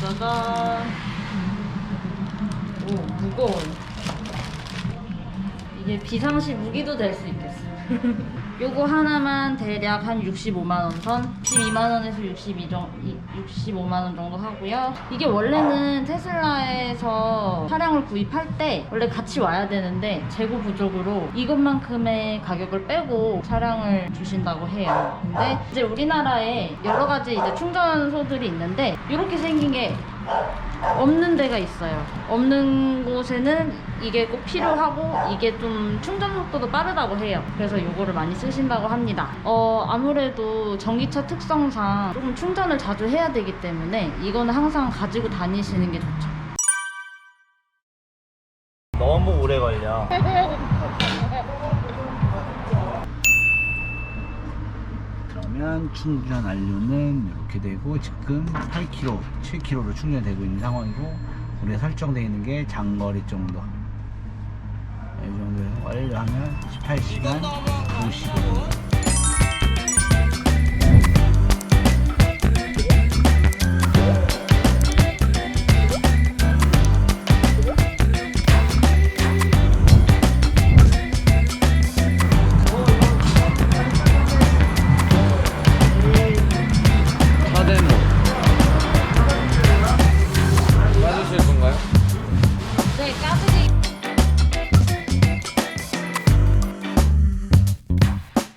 짜잔. 오, 무거운. 이게 비상시 무기도 될 수 있겠어. 요거 하나만 대략 한 65만 원 선, 12만 원에서 62 정, 65만 원 정도 하고요. 이게 원래는 테슬라에서 차량을 구입할 때 원래 같이 와야 되는데 재고 부족으로 이것만큼의 가격을 빼고 차량을 주신다고 해요. 근데 이제 우리나라에 여러 가지 이제 충전소들이 있는데 이렇게 생긴 게 없는 데가 있어요. 없는 곳에는 이게 꼭 필요하고 이게 좀 충전 속도도 빠르다고 해요. 그래서 이거를 많이 쓰신다고 합니다. 어, 아무래도 전기차 특성상 조금 충전을 자주 해야 되기 때문에 이거는 항상 가지고 다니시는 게 좋죠. 너무 오래 걸려. 그러면 충전 완료는 이렇게 되고 지금 8km, 7km로 충전되고 있는 상황이고 우리가 설정되어 있는 게 장거리 정도. 이 정도 완료하면 18시간 50분.